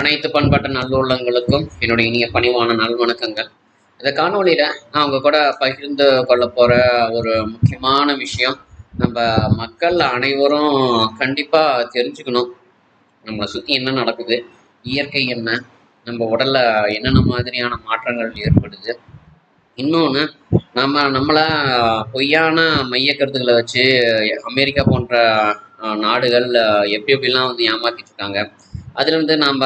அனைத்து பண்பாட்டு நல்லுள்ளங்களுக்கும் என்னுடைய இனிய பணிவான நல்வணக்கங்கள் இந்த காணொலியில் நான் உங்கள் கூட பகிர்ந்து கொள்ள போகிற ஒரு முக்கியமான விஷயம் நம்ம மக்கள் அனைவரும் கண்டிப்பாக தெரிஞ்சுக்கணும். நம்மளை சுற்றி என்ன நடக்குது இயற்கை என்ன நம்ம உடல்ல என்னென்ன மாதிரியான மாற்றங்கள் ஏற்படுது. இன்னொன்று நம்ம நம்மளை பொய்யான மைய கருத்துக்களை வச்சு அமெரிக்கா போன்ற நாடுகள் எப்படி எப்படிலாம் வந்து ஏமாத்திட்டு இருக்காங்க அதுலேருந்து நாம்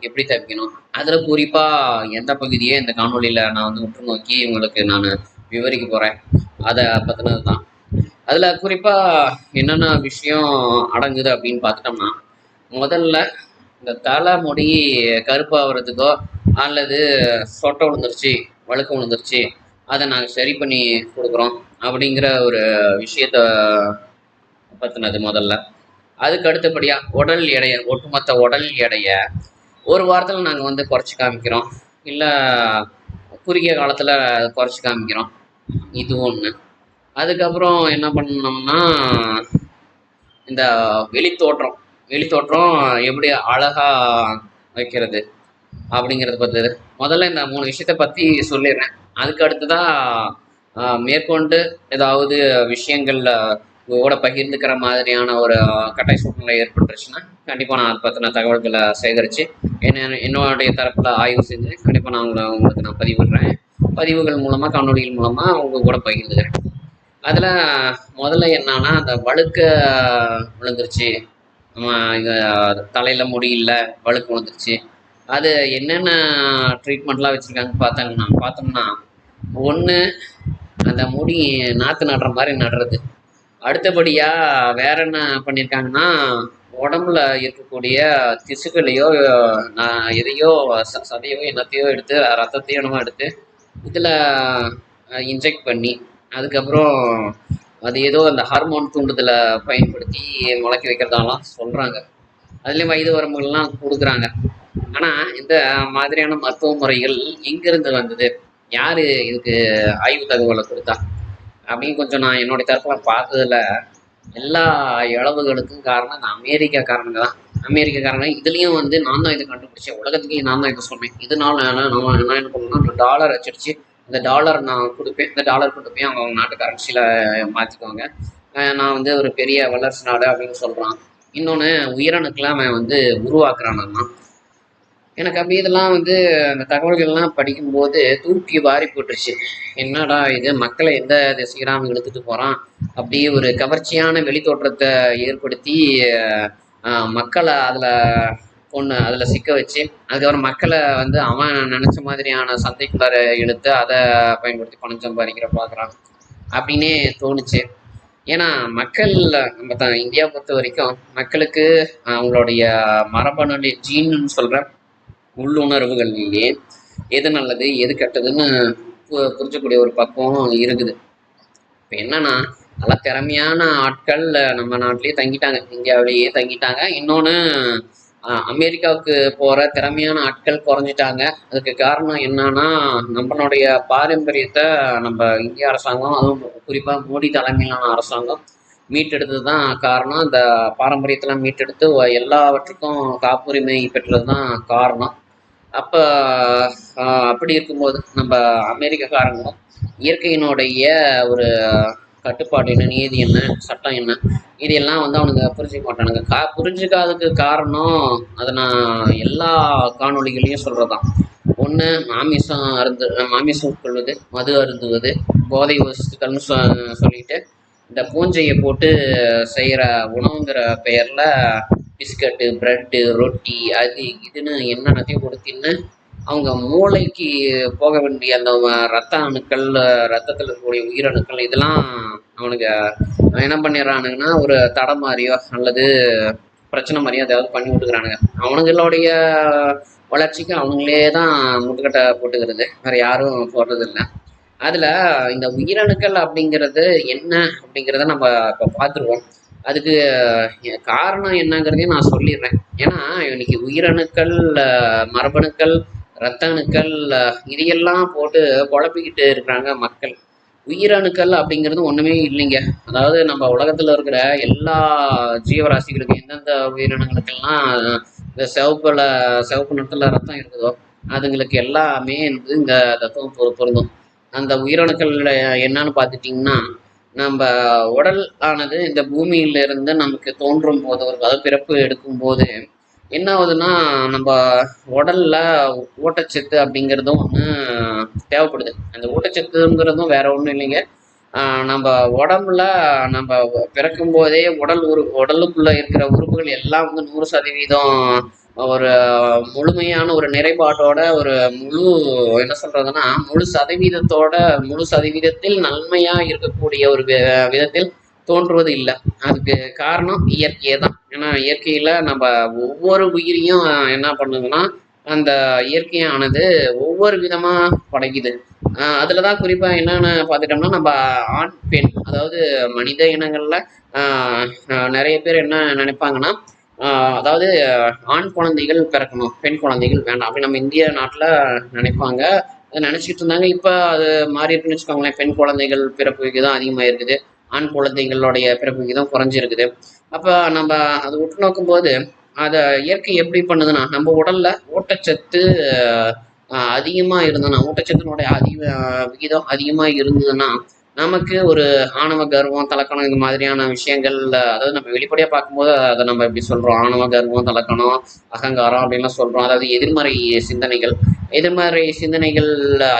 எப்படி தப்பிக்கணும் அதில் குறிப்பாக எந்த பகுதியே இந்த காணொலியில் நான் வந்து உற்று நோக்கி உங்களுக்கு நான் விவரிக்க போகிறேன் அதை பற்றினது தான் அதில் குறிப்பாக என்னென்ன விஷயம் அடங்குது அப்படின்னு பார்த்துட்டோம்னா முதல்ல இந்த தலைமுடி கருப்பாகிறதுக்கோ அல்லது சொட்டை விழுந்துருச்சு வழுக்க விழுந்துருச்சு அதை நாங்கள் சரி பண்ணி கொடுக்குறோம் அப்படிங்கிற ஒரு விஷயத்த பற்றினது முதல்ல. அதுக்கு அடுத்தபடியாக உடல் எடையை ஒட்டுமொத்த உடல் எடையை ஒரு வாரத்தில் நாங்கள் வந்து குறைச்சி காமிக்கிறோம். இல்லை குறுகிய காலத்தில் குறைச்சி காமிக்கிறோம். இது ஒன்று அதுக்கப்புறம் என்ன பண்ணோம்னா இந்த வெளித்தோற்றம். வெளித்தோற்றம் எப்படி அழகாக வைக்கிறது அப்படிங்கிறத பற்றி முதல்ல இந்த மூணு விஷயத்தை பற்றி சொல்லிடுறேன். அதுக்கு அடுத்து தான் மேற்கொண்டு ஏதாவது விஷயங்களில் உங்களோட பகிர்ந்துக்கிற மாதிரியான ஒரு கட்டாய சூழ்நிலை ஏற்பட்டுருச்சுன்னா கண்டிப்பாக நான் அதை பற்றின தகவல்களை சேகரித்து என்ன என்னுடைய தரப்பில் ஆய்வு செஞ்சு கண்டிப்பாக நான் உங்களை உங்களுக்கு நான் பதிவிடுறேன் பதிவுகள் மூலமாக காணொலிகள் மூலமாக உங்கள் கூட பகிர்ந்துக்கிறேன். அதில் முதல்ல என்னன்னா அந்த வழுக்க விழுந்துருச்சு. தலையில் முடி இல்லை வழுக்கு விழுந்துருச்சு. அது என்னென்ன ட்ரீட்மெண்ட்லாம் வச்சுருக்காங்க பார்த்தாங்கன்னா பார்த்தோம்னா ஒன்று அந்த முடி நாற்று நடுற மாதிரி நடுறது. அடுத்தபடியாக வேற என்ன பண்ணியிருக்காங்கன்னா உடம்புல இருக்கக்கூடிய திசுக்களையோ நான் எதையோ ச- சதையோ என்னத்தையோ எடுத்து ரத்தத்தையோ என்னமோ எடுத்து இதில் இன்ஜெக்ட் பண்ணி அதுக்கப்புறம் அது ஏதோ அந்த ஹார்மோன் தூண்டுதலை பயன்படுத்தி முளைக்க வைக்கிறதாலாம் சொல்கிறாங்க அதுலேயும் வயது வரம்புகள்லாம் கொடுக்குறாங்க. ஆனால் இந்த மாதிரியான மருத்துவ முறைகள் எங்கேருந்து வந்தது? யார் இதுக்கு ஆய்வு தகவலை கொடுத்தா? அப்படின்னு கொஞ்சம் நான் என்னுடைய தரப்பில் பார்த்ததுல எல்லா இழவுகளுக்கும் காரணம் இந்த அமெரிக்காக்காரங்க தான். அமெரிக்காக்காரங்க இதுலேயும் வந்து நான் தான் இதை கண்டுபிடிச்சேன். உலகத்துக்கே நான் தான் இதை சொன்னேன். இதனால நான் நம்ம என்ன என்ன பண்ணணும்னா டாலர் அச்சடிச்சு இந்த டாலர் நான் கொடுப்பேன். இந்த டாலர் கொண்டு போய் அவங்க அவங்க நாட்டு கரன்சியில் மாற்றிக்குவாங்க நான் வந்து ஒரு பெரிய வல்லரசு நாடு அப்படின்னு சொல்கிறான் இன்னொன்று உயிரணுக்கெல்லாம் அவன் வந்து உருவாக்குறானாமா எனக்கு அப்படி இதெல்லாம் வந்து அந்த தகவல்கள்லாம் படிக்கும்போது தூக்கி வாரி போட்டுருச்சு. என்னடா இது? மக்களை எந்த திசைக்கு இழுத்துட்டு போகிறான் அப்படியே ஒரு கவர்ச்சியான வெளித்தோற்றத்தை ஏற்படுத்தி மக்களை அதில் பொண்ணு அதில் சிக்க வச்சு அதுக்கப்புறம் மக்களை வந்து அவன் நினச்ச மாதிரியான சந்தைக்குள்ளார இழுத்து அதை பயன்படுத்தி பணம் சம்பாதிக்கிற பார்க்குறான் அப்படின்னே தோணுச்சு. ஏன்னா மக்கள் நம்ம த இந்தியா பொறுத்த வரைக்கும் மக்களுக்கு அவங்களுடைய மரபணு ஜீன்னு சொல்கிற உள்ளுணர்வுகள்லேயே எது நல்லது எது கெட்டதுன்னு பு- புரிஞ்சக்கூடிய ஒரு பக்குவம் இருக்குது. இப்போ என்னன்னா நல்ல திறமையான ஆட்கள் நம்ம நாட்டிலேயே தங்கிட்டாங்க. இந்தியாவிலேயே தங்கிட்டாங்க. இன்னொன்று அமெரிக்காவுக்கு போகிற திறமையான ஆட்கள் குறைஞ்சிட்டாங்க. அதுக்கு காரணம் என்னன்னா நம்மளுடைய பாரம்பரியத்தை நம்ம இந்திய அரசாங்கம் அதுவும் குறிப்பாக மோடி தலைமையிலான அரசாங்கம் மீட்டெடுத்தது தான் காரணம். அந்த பாரம்பரியத்தெல்லாம் மீட்டெடுத்து எல்லாவற்றுக்கும் காப்புரிமை பெற்றது தான் காரணம். அப்போ அப்படி இருக்கும்போது நம்ம அமெரிக்கக்காரங்களும் இயற்கையினுடைய ஒரு கட்டுப்பாடு என்ன நீதி என்ன சட்டம் என்ன இதெல்லாம் வந்து அவனுங்க புரிஞ்சுக்க மாட்டானுங்க. கா புரிஞ்சுக்காததுக்கு காரணம் அதை நான் எல்லா காணொலிகளையும் சொல்கிறதான் ஒன்று மாமிசம் அருந்து மாமிசம் உட்கொள்வது மது அருந்துவது போதை வஸ்துக்கள்னு சொ சொல்லிட்டு இந்த பூஞ்சையை போட்டு செய்கிற உணவுங்கிற பெயரில் பிஸ்கட்டு ப்ரெட்டு ரொட்டி அது இதுன்னு என்னென்னத்தையும் கொடுத்தின்னு அவங்க மூளைக்கு போக வேண்டிய அந்த ரத்த அணுக்கள் ரத்தத்தில் இருக்கக்கூடிய உயிரணுக்கள் இதெல்லாம் அவனுக்கு என்ன பண்ணிடுறானுங்கன்னா ஒரு தடை மாதிரியோ அல்லது பிரச்சனை மாதிரியோ ஏதாவது பண்ணி விட்டுக்கிறானுங்க அவனுங்களுடைய வளர்ச்சிக்கு அவங்களே தான் முட்டுக்கட்டை போட்டுக்கிறது. வேற யாரும் போடுறதில்ல. அதில் இந்த உயிரணுக்கள் அப்படிங்கிறது என்ன அப்படிங்கிறத நம்ம இப்போ பார்த்துருவோம். அதுக்கு காரணம் என்னங்கிறதையும் நான் சொல்லிடுறேன். ஏன்னா இன்னைக்கு உயிரணுக்கள் மரபணுக்கள் இரத்த அணுக்கள் இதையெல்லாம் போட்டு குழப்பிக்கிட்டு இருக்கிறாங்க மக்கள். உயிரணுக்கள் அப்படிங்கிறது ஒன்றுமே இல்லைங்க. அதாவது நம்ம உலகத்தில் இருக்கிற எல்லா ஜீவராசிகளுக்கும் எந்தெந்த உயிரினங்களுக்கெல்லாம் இந்த சிவப்பில் சிவப்பு நிறத்தில் ரத்தம் இருக்குதோ அதுங்களுக்கு எல்லாமே வந்து இந்த தத்துவம் பொருந்தும். அந்த உயிரணுக்கள் என்னன்னு பார்த்துட்டிங்கன்னா நம்ம உடல் ஆனது இந்த பூமியிலிருந்து நமக்கு தோன்றும் போது ஒரு அதாவது பிறப்பு எடுக்கும் போது என்ன ஆகுதுன்னா நம்ம உடல்ல ஊட்டச்சத்து அப்படிங்கிறதும் ஒன்று தேவைப்படுது. அந்த ஊட்டச்சத்துங்கிறதும் வேற ஒன்றும் இல்லைங்க. நம்ம உடம்புல நம்ம பிறக்கும் போதே உடல் உரு உடலுக்குள்ள இருக்கிற உறுப்புகள் எல்லாம் வந்து நூறு சதவீதம் ஒரு முழுமையான ஒரு நிறைபாட்டோட ஒரு முழு என்ன சொல்றதுன்னா முழு சதவீதத்தோட முழு சதவீதத்தில் நன்மையா இருக்கக்கூடிய ஒரு விதத்தில் தோன்றுவது இல்லை. அதுக்கு காரணம் இயற்கையே தான். ஏன்னா இயற்கையில நம்ம ஒவ்வொரு உயிரையும் என்ன பண்ணுதுன்னா அந்த இயற்கையானது ஒவ்வொரு விதமா படைக்குது. அதில் அதுலதான் குறிப்பா என்னன்னு பார்த்துட்டோம்னா நம்ம ஆண் பெண் அதாவது மனித இனங்கள்ல நிறைய பேர் என்ன நினைப்பாங்கன்னா அதாவது ஆண் குழந்தைகள் பிறக்கணும் பெண் குழந்தைகள் வேண்டாம் அப்படி நம்ம இந்திய நாட்டில் நினைப்பாங்க. அதை நினைச்சிட்டு இருந்தாங்க. இப்போ அது மாறி இருக்குன்னு வச்சுக்கோங்களேன். பெண் குழந்தைகள் பிறப்பு விகிதம் அதிகமாக இருக்குது ஆண் குழந்தைகளுடைய பிறப்பு விகிதம் குறைஞ்சிருக்குது. அப்போ நம்ம அதை உற்று நோக்கும் போது அதை இயற்கை எப்படி பண்ணுதுன்னா நம்ம உடலில் ஊட்டச்சத்து அதிகமாக இருந்ததுன்னா ஊட்டச்சத்தினுடைய அதிக விகிதம் அதிகமாக இருந்ததுன்னா நமக்கு ஒரு ஆணவ கர்வம் தலக்கணம் இந்த மாதிரியான விஷயங்கள் அதாவது நம்ம வெளிப்படையா பார்க்கும்போது அதை நம்ம எப்படி சொல்றோம்? ஆணவ கர்வம் தலக்கணம் அகங்காரம் அப்படின்லாம் சொல்றோம். அதாவது எதிர்மறை சிந்தனைகள். எதிர்மறை சிந்தனைகள்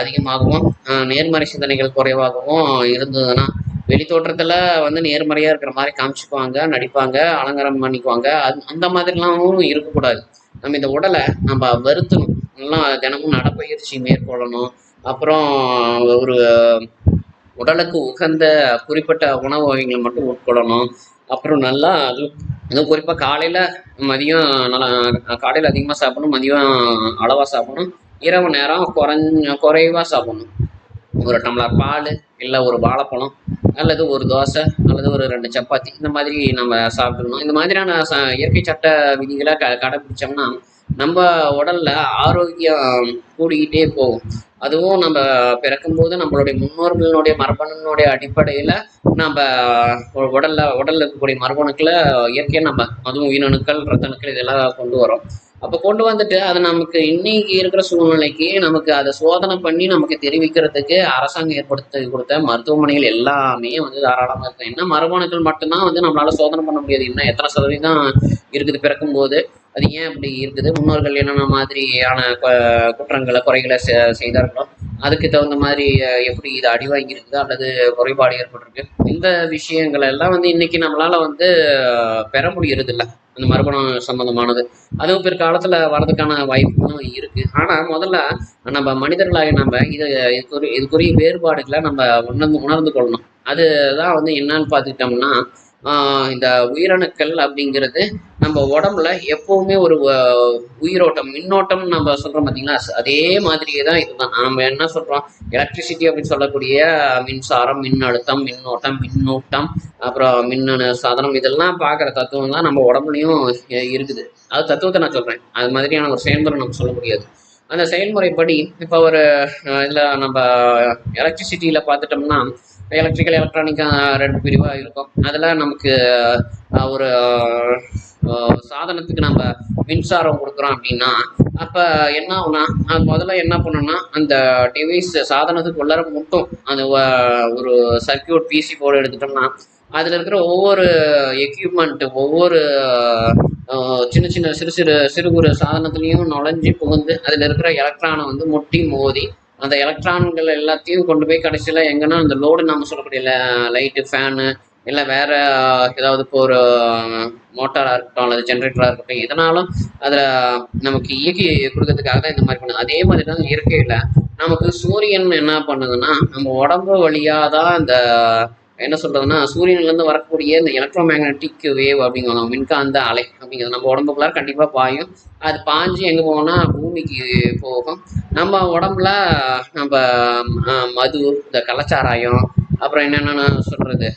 அதிகமாகவும் நேர்மறை சிந்தனைகள் குறைவாகவும் இருந்ததுன்னா வெளி தோற்றத்தில் வந்து நேர்மறையா இருக்கிற மாதிரி காமிச்சுக்குவாங்க நடிப்பாங்க அலங்காரம் பண்ணிக்குவாங்க. அது அந்த மாதிரிலாமும் இருக்கக்கூடாது. நம்ம இந்த உடலை நம்ம வருத்தணும். நல்லா தினமும் நடைப்பயிற்சி மேற்கொள்ளணும். அப்புறம் ஒரு உடலுக்கு உகந்த குறிப்பிட்ட உணவு வகைகளை மட்டும் உட்கொள்ளணும். அப்புறம் நல்லா அதுவும் குறிப்பாக காலையில் மதியம் நல்லா காலையில் அதிகமாக சாப்பிடணும் மதியம் அளவாக சாப்பிடணும். இரவு நேரம் குறைஞ்ச குறைவாக சாப்பிடணும். ஒரு டம்ளர் பால் இல்லை ஒரு வாழைப்பழம் அல்லது ஒரு தோசை அல்லது ஒரு ரெண்டு சப்பாத்தி இந்த மாதிரி நம்ம சாப்பிடணும். இந்த மாதிரியான ச இயற்கை சட்ட விதிகளை க கடைப்பிடிச்சோம்னா நம்ம உடல்ல ஆரோக்கியம் கூடிக்கிட்டே போகும். அதுவும் நம்ம பிறக்கும்போது நம்மளுடைய முன்னோர்களுடைய மரபணுனுடைய அடிப்படையில் நம்ம உடல்ல உடல்ல இருக்கக்கூடிய மரபணுக்களை இயற்கையாக நம்ம அதுவும் உயிரணுக்கள் ரத்தணுக்கள் இதெல்லாம் கொண்டு வரோம் அப்போ கொண்டு வந்துட்டு அது நமக்கு இன்னைக்கு இருக்கிற சூழ்நிலைக்கு நமக்கு அதை சோதனை பண்ணி நமக்கு தெரிவிக்கிறதுக்கு அரசாங்கம் ஏற்படுத்தி கொடுத்த மருத்துவமனைகள் எல்லாமே வந்து தாராளமாக இருக்கும். என்ன மரபணுக்கள் மட்டும்தான் வந்து நம்மளால சோதனை பண்ண முடியாது. இன்னும் எத்தனை சதவீதம் இருக்குது பிறக்கும்போது. அது ஏன் அப்படி இருக்குது? முன்னோர்கள் என்னென்ன மாதிரியான குற்றங்களை குறைகளை செ- செய்தார்களோ அதுக்கு தகுந்த மாதிரி எப்படி இது அடி வாங்கியிருக்குது? அல்லது குறைபாடு ஏற்பட்டிருக்கு? இந்த விஷயங்கள் எல்லாம் வந்து இன்னைக்கு நம்மளால வந்து பெற முடியறது இல்ல அந்த மறுபணம் சம்பந்தமானது. அதுவும் பிற்காலத்துல வர்றதுக்கான வாய்ப்புகளும் இருக்கு. ஆனா முதல்ல நம்ம மனிதர்களாக நம்ம இது இதுக்குரிய இதுக்குரிய வேறுபாடுகளை நம்ம உணர்ந்து உணர்ந்து கொள்ளணும். அதுதான் வந்து என்னன்னு பார்த்துக்கிட்டோம்னா இந்த உயிரணுக்கள் அப்படிங்கிறது நம்ம உடம்புல எப்பவுமே ஒரு உயிரோட்டம் மின்னோட்டம் நம்ம சொல்றோம் பார்த்தீங்களா அதே மாதிரியே தான் இதுதான். நம்ம என்ன சொல்றோம்? எலக்ட்ரிசிட்டி அப்படின்னு சொல்லக்கூடிய மின்சாரம் மின்னழுத்தம் மின்னோட்டம் மின்னூட்டம் அப்புறம் மின்னணு சாதனம் இதெல்லாம் பார்க்குற தத்துவம் தான் நம்ம உடம்புலையும் இருக்குது. அது தத்துவத்தை நான் சொல்றேன். அது மாதிரியான ஒரு செயல்முறை நம்ம சொல்ல முடியாது. அந்த செயல்முறைப்படி இப்போ ஒரு இதில் நம்ம எலக்ட்ரிசிட்டியில் பார்த்துட்டோம்னா எலக்ட்ரிக்கல் எலக்ட்ரானிக் ரெண்டு பிரிவாக இருக்கும் அதில் நமக்கு ஒரு சாதனத்துக்கு நம்ம மின்சாரம் கொடுக்குறோம் அப்படின்னா அப்போ என்ன ஆகுனா அது முதல்ல என்ன பண்ணணும்னா அந்த டிவைஸ் சாதனத்துக்கு உள்ளர மட்டும் அந்த ஒரு சர்க்கியூட் பிசி போர்டு எடுத்துட்டோம்னா அதில் இருக்கிற ஒவ்வொரு எக்யூப்மெண்ட் ஒவ்வொரு சின்ன சின்ன சிறு சிறு சிறு குறு சாதனத்துலேயும் நுழைஞ்சு புகுந்து அதில் இருக்கிற எலக்ட்ரானை வந்து முட்டி மோதி அந்த எலக்ட்ரான்கள் எல்லாத்தையும் கொண்டு போய் கடைசியில் எங்கன்னா அந்த லோடு நம்ம சொல்லக்கூடிய லைட்டு ஃபேனு இல்லை வேற ஏதாவது இப்போ ஒரு மோட்டாராக இருக்கட்டும் அல்லது ஜென்ரேட்டராக இருக்கட்டும் எதனாலும் அதில் நமக்கு இயக்கி கொடுக்கறதுக்காக தான் இந்த மாதிரி பண்ணுது. அதே மாதிரி தான் இயற்கையில் நமக்கு சூரியன் என்ன பண்ணுதுன்னா நம்ம உடம்பு வழியாக தான் அந்த என்ன சொல்றதுன்னா சூரியன்லேருந்து வரக்கூடிய இந்த எலக்ட்ரோ மேக்னட்டிக் வேவ் அப்படிங்கிறோம் மின்காந்த அலை அப்படிங்கிறது நம்ம உடம்புக்குள்ளார கண்டிப்பாக பாயும். அது பாஞ்சு எங்கே போகும்னா பூமிக்கு போகும். நம்ம உடம்புல நம்ம மது இந்த கலாச்சாராயம் அப்புறம் என்னென்ன சொல்கிறது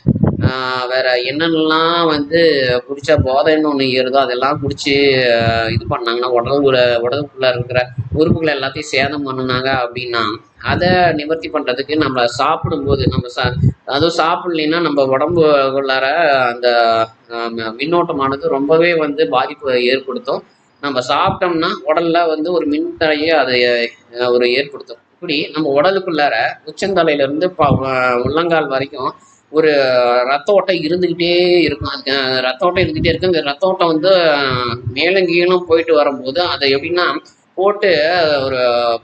வேற என்னென்னலாம் வந்து குடிச்ச போதைன்னு ஒன்று ஏறுதோ அதெல்லாம் குடிச்சு இது பண்ணாங்கன்னா உடம்புல உடம்புக்குள்ள இருக்கிற உறுப்புகளை எல்லாத்தையும் சேதம் பண்ணுனாங்க அப்படின்னா அதை நிவர்த்தி பண்ணுறதுக்கு நம்ம சாப்பிடும்போது நம்ம சா அதுவும் சாப்பிட்லைன்னா நம்ம உடம்புக்குள்ளார அந்த மின்னோட்டமானது ரொம்பவே வந்து பாதிப்பு ஏற்படுத்தும். நம்ம சாப்பிட்டோம்னா உடல்ல வந்து ஒரு மின்தடையை அதை ஒரு ஏற்படுத்தும். இப்படி நம்ம உடலுக்குள்ளார உச்சந்தலையிலேருந்து ப- உள்ளங்கால் வரைக்கும் ஒரு ரத்த ஓட்டம் இருந்துக்கிட்டே இருக்கும். அது ரத்த ஓட்டம் இருந்துகிட்டே இருக்கும். இந்த ரத்த ஓட்டம் வந்து மேலங்கீழும் போயிட்டு வரும்போது அதை எப்படின்னா போட்டு ஒரு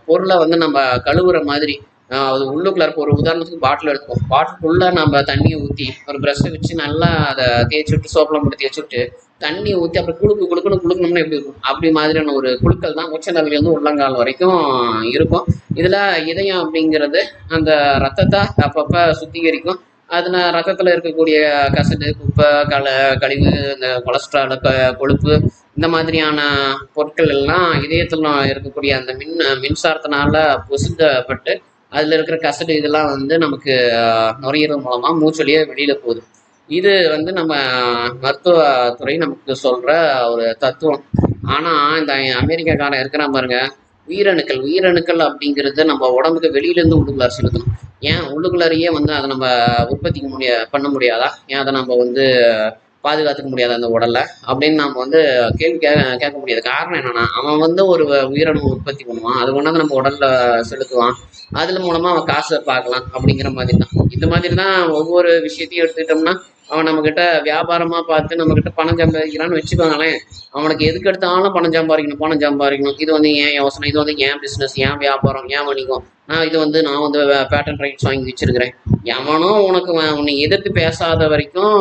பொருளை வந்து நம்ம கழுவுற மாதிரி அது உள்ளுக்குள்ள இருக்க ஒரு உதாரணத்துக்கு பாட்டில் எடுப்போம் பாட்டிலுக்குள்ள நம்ம தண்ணியை ஊற்றி ஒரு ப்ரஷ்ஷை வச்சு நல்லா அதை தேய்ச்சி விட்டு சோப்பெல்லாம் போட்டு தேய்ச்சி விட்டு தண்ணி ஊற்றி அப்புறம் குளுக்கு குளுக்குன்னு குளுக்கணும்னா எப்படி இருக்கும்? அப்படி மாதிரியான ஒரு குழுக்கள் தான் உச்சந்தலையிலேருந்து உள்ளங்கால் வரைக்கும் இருக்கும். இதில் இதயம் அப்படிங்கிறது அந்த ரத்தத்தை அப்பப்போ சுத்திகரிக்கும். அதில் ரத்தத்தில் இருக்கக்கூடிய கசடு குப்பை கல கழிவு இந்த கொலஸ்ட்ரால் க- கொழுப்பு இந்த மாதிரியான பொருட்கள் எல்லாம் இதயத்தில் இருக்கக்கூடிய அந்த மின் மின்சாரத்தினால பொசுக்கப்பட்டு அதில் இருக்கிற கசடு இதெல்லாம் வந்து நமக்கு ஆஹ், நுரையீரல் மூலமாக மூச்சொலியே வெளியில் போகுது. இது வந்து நம்ம மருத்துவத்துறை நமக்கு சொல்கிற ஒரு தத்துவம். ஆனால் இந்த அமெரிக்காக்காரன் இருக்கிறான் பாருங்க உயிரணுக்கள் உயிரணுக்கள் அப்படிங்கிறது நம்ம உடம்புக்கு வெளியிலேருந்து உள்ளுக்குள்ளார செலுத்தணும் ஏன் உள்ளுக்குள்ளாரையே வந்து அதை நம்ம உற்பத்திக்க முடிய பண்ண முடியாதா? ஏன் அதை நம்ம வந்து பாதுகாத்துக்க முடியாது அந்த உடலை? அப்படின்னு நம்ம வந்து கேள்வி கே கேட்க முடியாது. காரணம் என்னன்னா அவன் வந்து ஒரு உயிரணு உற்பத்தி பண்ணுவான். அது கொண்டாந்து நம்ம உடல்ல செலுத்துவான். அதில் மூலமா அவன் காசை பார்க்கலாம் அப்படிங்கிற மாதிரி தான். இந்த மாதிரி தான் ஒவ்வொரு விஷயத்தையும் எடுத்துக்கிட்டோம்னா அவன் நம்ம கிட்ட வியாபாரமா பார்த்து நம்ம கிட்ட பணம் சம்பாதிக்கிறான்னு வச்சுக்கோங்களேன். அவனுக்கு எதுக்கு எடுத்தாலும் பணம் சம்பாதிக்கணும் பணம் சம்பாதிக்கணும். இது வந்து ஏன் யோசனை இது வந்து ஏன் பிசினஸ் ஏன் வியாபாரம் ஏன் வணிகம். நான் இது வந்து நான் வந்து பேட்டன் ரைட்ஸ் வாங்கி வச்சிருக்கிறேன். எவனும் உனக்கு உன்னை எதிர்த்து பேசாத வரைக்கும்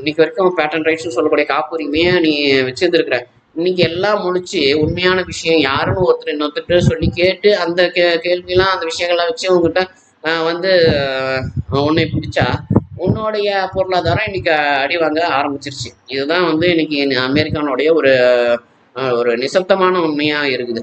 இன்னைக்கு வரைக்கும் பேட்டன் ரைட்ஸ்னு சொல்லக்கூடிய காப்புரிமையை நீ வச்சிருந்துருக்குற. இன்னைக்கு எல்லாம் முடிச்சு உண்மையான விஷயம் யாருன்னு ஒருத்தர் இன்னொருத்தர் சொல்லி கேட்டு அந்த கே கேள்வியெல்லாம் அந்த விஷயங்கள்லாம் வச்சு உங்ககிட்ட வந்து உன்னை பிடிச்சா உன்னுடைய பொருளாதாரம் இன்னைக்கு அடி வாங்க ஆரம்பிச்சிருச்சு. இதுதான் வந்து இன்னைக்கு அமெரிக்கானுடைய ஒரு ஒரு நிசப்தமான உண்மையா இருக்குது.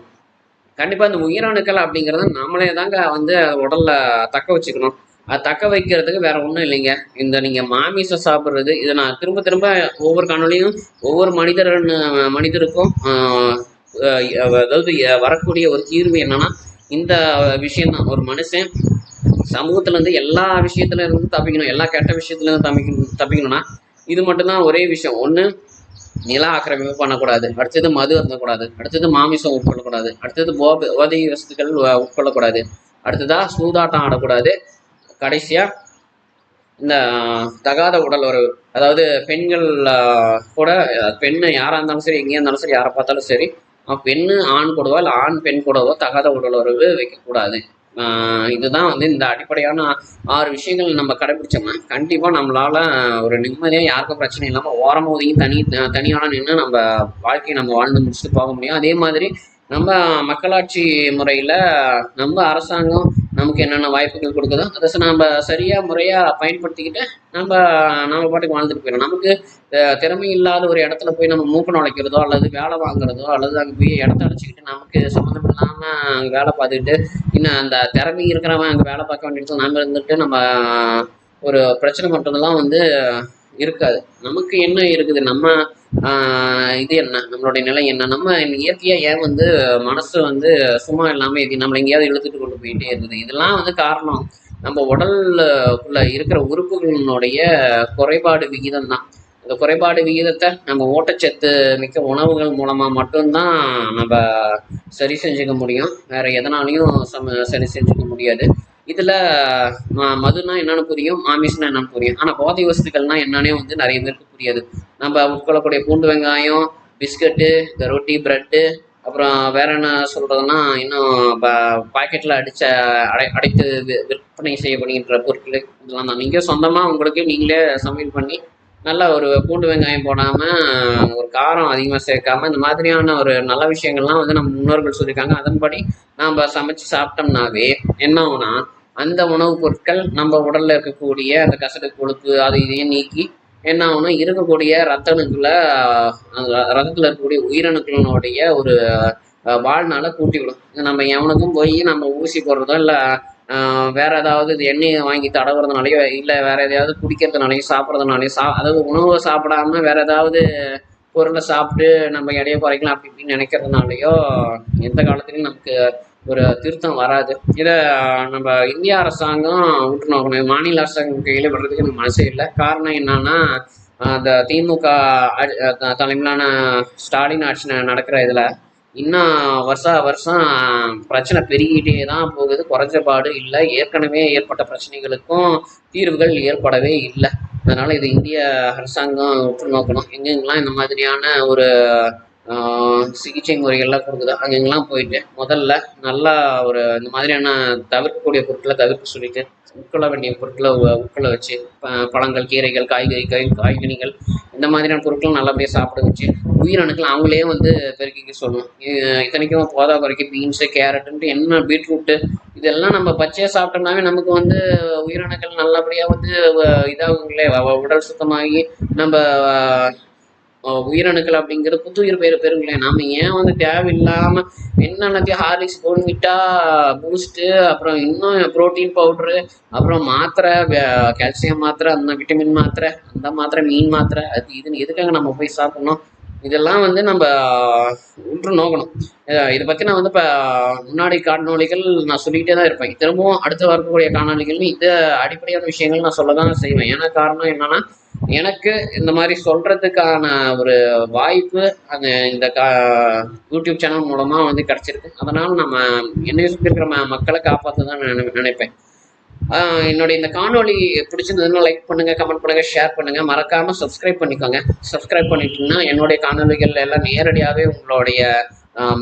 கண்டிப்பா இந்த உயிரணுக்கள் அப்படிங்கறத நம்மளே தாங்க வந்து உடல்ல தக்க வச்சுக்கணும். அது தக்க வைக்கிறதுக்கு வேற ஒன்றும் இல்லைங்க. இந்த நீங்க மாமிசம் சாப்பிட்றது இதை நான் திரும்ப திரும்ப ஒவ்வொரு காணொலியும் ஒவ்வொரு மனிதர் மனிதருக்கும் அதாவது வரக்கூடிய ஒரு தீர்வு என்னன்னா இந்த விஷயம்தான். ஒரு மனுஷன் சமூகத்துல இருந்து எல்லா விஷயத்துல இருந்து தப்பிக்கணும் எல்லா கெட்ட விஷயத்துல இருந்து தப்பிக்கணும் தப்பிக்கணும்னா இது மட்டும்தான் ஒரே விஷயம். ஒண்ணு நில ஆக்கிரமிப்பு பண்ணக்கூடாது. அடுத்தது மது அருந்தக்கூடாது. அடுத்தது மாமிசம் உட்கொள்ளக்கூடாது. அடுத்தது போதை போதை உட்கொள்ளக்கூடாது. அடுத்ததா சூதாட்டம் ஆடக்கூடாது. கடைசியா இந்த தகாத உடல் உறவு அதாவது பெண்கள் கூட பெண்ணு யாரா இருந்தாலும் சரி எங்கேயா இருந்தாலும் சரி யாரை பார்த்தாலும் சரி பெண்ணு ஆண் கூடவோ இல்லை ஆண் பெண் கூடவோ தகாத உடல் உறவு வைக்கக்கூடாது. இதுதான் வந்து இந்த அடிப்படையான ஆறு விஷயங்கள் நம்ம கடைபிடிச்சோம்னா கண்டிப்பாக நம்மளால் ஒரு நிம்மதியாக யாருக்கும் பிரச்சனை இல்லாமல் ஓரம் ஒதுங்கி தனி தனியான நின்று நம்ம வாழ்க்கையை நம்ம வாழ்ந்து முடிச்சுட்டு போக முடியும். அதே மாதிரி நம்ம மக்களாட்சி முறையில் நம்ம அரசாங்கம் நமக்கு என்னென்ன வாய்ப்புகள் கொடுக்குதோ அதை நம்ம சரியாக முறையாக பயன்படுத்திக்கிட்டு நம்ம நம்ம பாட்டுக்கு வாழ்ந்துட்டு போயிடும் நமக்கு திறமை இல்லாத ஒரு இடத்துல போய் நம்ம மூக்கு நுழைக்கிறதோ அல்லது வேலை வாங்குறதோ அல்லது அங்கே போய் இடத்த அடைச்சிக்கிட்டு நமக்கு சம்மந்தம் இல்லாமல் அங்கே வேலை பார்த்துக்கிட்டு இன்னும் அந்த திறமை இருக்கிறவன் அங்கே வேலை பார்க்க வேண்டிய இடத்துல நாம இருந்துட்டு நம்ம ஒரு பிரச்சனை பண்ணுறதெல்லாம் வந்து இருக்காது. நமக்கு என்ன இருக்குது? நம்ம ஆஹ், இது என்ன? நம்மளுடைய நிலை என்ன? நம்ம இயற்கையா ஏன் வந்து மனசு வந்து சும்மா இல்லாம இது நம்மளை எங்கேயாவது இழுத்துட்டு கொண்டு போயிட்டே இருக்குது. இதெல்லாம் வந்து காரணம். நம்ம உடல்ல இருக்கிற உறுப்புகளினுடைய குறைபாடு விகிதம் தான். அந்த குறைபாடு விகிதத்தை நம்ம ஊட்டச்சத்து மிக்க உணவுகள் மூலமா மட்டும்தான் நம்ம சரி செஞ்சுக்க முடியும். வேற எதனாலையும் சம சரி செஞ்சுக்க முடியாது. இதுல மதுனா என்னன்னு புரியும் ஆமிஷ்னா என்னன்னு புரியும். ஆனா போதை வஸ்துக்கள்னால் என்னன்னே வந்து நிறைய பேருக்கு புரியாது. நம்ம உட்கொள்ளக்கூடிய பூண்டு வெங்காயம் பிஸ்கட்டு இந்த ரொட்டி பிரெட்டு அப்புறம் வேற என்ன சொல்றதுன்னா இன்னும் பாக்கெட்ல அடிச்ச அடை அடைத்து விற்பனை செய்யப்படுகின்ற பொருட்கள் இதெல்லாம் தான். நீங்க சொந்தமா உங்களுக்கு நீங்களே சமையல் பண்ணி நல்ல ஒரு பூண்டு வெங்காயம் போடாம ஒரு காரம் அதிகமாக சேர்க்காம இந்த மாதிரியான ஒரு நல்ல விஷயங்கள்லாம் வந்து நம்ம முன்னோர்கள் சொல்லியிருக்காங்க. அதன்படி நாம் சமைச்சு சாப்பிட்டோம்னாவே என்ன ஆகும்னா அந்த உணவுப் பொருட்கள் நம்ம உடல்ல இருக்கக்கூடிய அந்த கசடு கொழுப்பு அது இதையும் நீக்கி என்ன ஆகும்னா இருக்கக்கூடிய ரத்த அணுக்களை அந்த ரத்தத்தில் இருக்கக்கூடிய உயிரணுக்களினுடைய ஒரு வாழ்நாளை கூட்டி விடும் இது நம்ம எவனுக்கும் போய் நம்ம ஊசி போடுறதோ இல்லை வேற ஏதாவது இது எண்ணெயை வாங்கி தடவுறதுனாலையோ இல்லை வேற எதையாவது குடிக்கிறதுனாலையும் சாப்பிட்றதுனாலையும் சா அதாவது உணவை சாப்பிடாம வேற ஏதாவது பொருளை சாப்பிட்டு நம்ம எடையை குறைக்கலாம் அப்படி இப்படின்னு நினைக்கிறதுனாலையோ எந்த காலத்துலையும் நமக்கு ஒரு திருத்தம் வராது. இதை நம்ம இந்திய அரசாங்கம் விட்டு நோக்கணும் மாநில அரசாங்கம் கையில் விடுறதுக்கு எனக்கு மனசே இல்லை. காரணம் என்னன்னா அந்த திமுக த- தலைமையிலான ஸ்டாலின் ஆட்சி நடக்கிற இதில் இன்னும் வருஷா வருஷம் பிரச்சனை பெருகிட்டே தான் போகுது. குறைஞ்ச பாடு இல்லை. ஏற்கனவே ஏற்பட்ட பிரச்சனைகளுக்கும் தீர்வுகள் ஏற்படவே இல்லை. அதனால் இது இந்திய அரசாங்கம் உற்று நோக்கணும். எங்கெங்கெல்லாம் இந்த மாதிரியான ஒரு சிகிச்சை முறைகள்லாம் கொடுக்குதோ. அங்கெங்கெல்லாம் போயிட்டு முதல்ல நல்லா ஒரு இந்த மாதிரியான தவிர்க்கக்கூடிய பொருட்களை தவிர்க்க சொல்லிட்டு உட்கொள்ள வேண்டிய பொருட்களை உட்கொள்ள வச்சு ப- பழங்கள் கீரைகள் காய்கறி காய்கறிகள் காய்கனிகள் இந்த மாதிரியான பொருட்கள் நல்லபடியாக சாப்பிட வச்சு உயிரணுக்கள் அவங்களே வந்து பெருக்கிக்க சொல்லணும் இத்தனைக்கும் போதா குறைக்கு பீன்ஸு கேரட்டுன்ட்டு என்ன பீட்ரூட்டு இதெல்லாம் நம்ம பச்சையாக சாப்பிட்டோம்னாவே நமக்கு வந்து உயிரணுக்கள் நல்லபடியாக வந்து இதாகுங்களே. உடல் சுத்தமாகி நம்ம உயிரணுக்கள் அப்படிங்கிறது புத்துயிர் பேர் பெருங்களே நாம ஏன் வந்து தேவையில்லாம என்னென்னத்தையும் ஹார்லிக்ஸ் போன்விட்டா பூஸ்ட்டு அப்புறம் இன்னும் ப்ரோட்டீன் பவுட்ரு அப்புறம் மாத்திரை கால்சியம் மாத்திரை அந்த விட்டமின் மாத்திரை அந்த மாத்திரை மீன் மாத்திரை அது இதுன்னு எதுக்காக நம்ம போய் சாப்பிடணும்? இதெல்லாம் வந்து நம்ம உற்று நோக்கணும். இதை பற்றி நான் வந்து இப்போ முன்னாடி காணொளிகள் நான் சொல்லிக்கிட்டே தான் இருப்பேன். திரும்பவும் அடுத்து வரக்கூடிய காணொலிகள் இந்த அடிப்படையான விஷயங்கள் நான் சொல்ல தான் செய்வேன். ஏன்னா காரணம் என்னன்னா எனக்கு இந்த மாதிரி சொல்றதுக்கான ஒரு வாய்ப்பு அந்த இந்த கா யூடியூப் சேனல் மூலமாக வந்து கிடச்சிருக்கு. அதனால் நம்ம என்ன சுற்றி இருக்கிற ம- மக்களை காப்பாற்ற தான் நான் நினைப்பேன். என்னுடைய இந்த காணொளி பிடிச்சிருந்ததுன்னா லைக் பண்ணுங்க கமெண்ட் பண்ணுங்க ஷேர் பண்ணுங்க. மறக்காம சப்ஸ்கிரைப் பண்ணிக்கோங்க. சப்ஸ்கிரைப் பண்ணிட்டீங்கன்னா என்னுடைய காணொளிகள் எல்லாம் நேரடியாகவே உங்களுடைய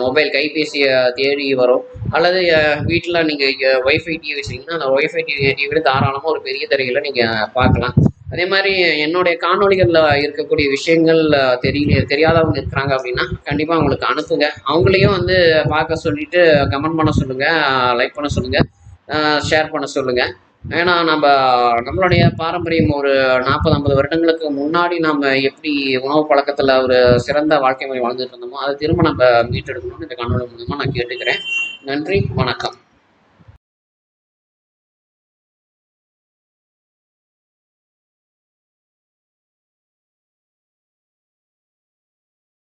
மொபைல் கைபேசியை தேடி வரும். அல்லது வீட்டில் நீங்கள் ஒய்ஃபை டிவி வச்சிங்கன்னா அந்த ஒய்ஃபை டிவி டிவியில் தாராளமாக ஒரு பெரிய திரையில் நீங்கள் பார்க்கலாம். அதே மாதிரி என்னுடைய காணொளிகளில் இருக்கக்கூடிய விஷயங்கள் தெரியல தெரியாதவங்க இருக்கிறாங்க அப்படின்னா கண்டிப்பாக அவங்களுக்கு அனுப்புங்க. அவங்களையும் வந்து பார்க்க சொல்லிட்டு கமெண்ட் பண்ண சொல்லுங்கள் லைக் பண்ண சொல்லுங்கள் ஷேர் பண்ண சொல்லுங்கள் ஏன்னா நம்ம நம்மளுடைய பாரம்பரியம் ஒரு நாற்பது ஐம்பது வருடங்களுக்கு முன்னாடி நம்ம எப்படி உணவு பழக்கத்தில் ஒரு சிறந்த வாழ்க்கை முறை வாழ்ந்துட்டு இருந்தோமோ அதை திரும்ப நம்ம மீட்டெடுக்கணும்னு இந்த காணொலி மூலமாக நான் கேட்டுக்கிறேன். நன்றி வணக்கம்.